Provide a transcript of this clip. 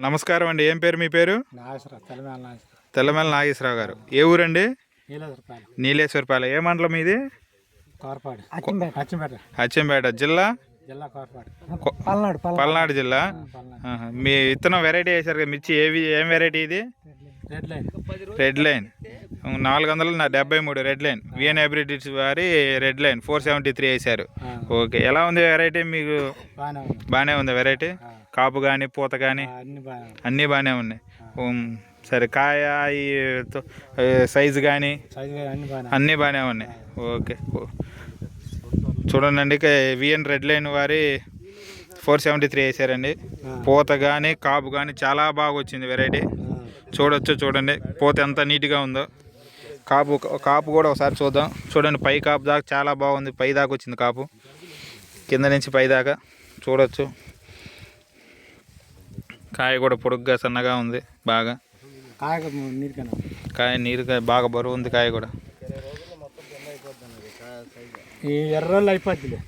నమస్కారం అండి. ఏం పేరు మీ పేరు? తెలంగాణ నాగేశ్వరరావు. గారు. ఏ ఊరండి? నీలేశ్వరపాలెం. ఏ మండలం ఇది అచ్చింపేట జిల్లా? పల్నాడు జిల్లా. మీ విత్తనం వెరైటీ వేశారు కదా మిర్చి ఏవి ఏం వెరైటీ ఇది? Red line. నాలుగు వందల డెబ్బై మూడు రెడ్ లైన్. విఎన్ హైబ్రిడ్స్ వారి red line four seventy three వేశారు. ఓకే ఎలా ఉంది వెరైటీ మీకు? బాగానే ఉంది. వెరైటీ కాపు కానీ పూత కానీ అన్ని బాగానే ఉన్నాయి. సరే కాయ ఈ సైజు కానీ అన్ని బాగానే ఉన్నాయి. ఓకే. చూడండి విఎన్ రెడ్ లైన్ వారి ఫోర్ సెవెంటీ త్రీ వేసారండి పూత కానీ కాపు కానీ చాలా బాగా వచ్చింది వెరైటీ చూడొచ్చు చూడండి. పూత ఎంత నీట్గా ఉందో. కాపు కాపు కూడా ఒకసారి చూద్దాం. చూడండి పై కాపు దాకా చాలా బాగుంది. పై దాకా వచ్చింది కాపు. కింద నుంచి పై దాకా చూడొచ్చు. కాయ కూడా పొడుగ్గా సన్నగా ఉంది బాగా. కాయ నీరు కాయ నీరుగా బాగా బరువు ఉంది కాయ కూడా. ఈ ఎర్ర రోజులు అయిపోద్దిలే.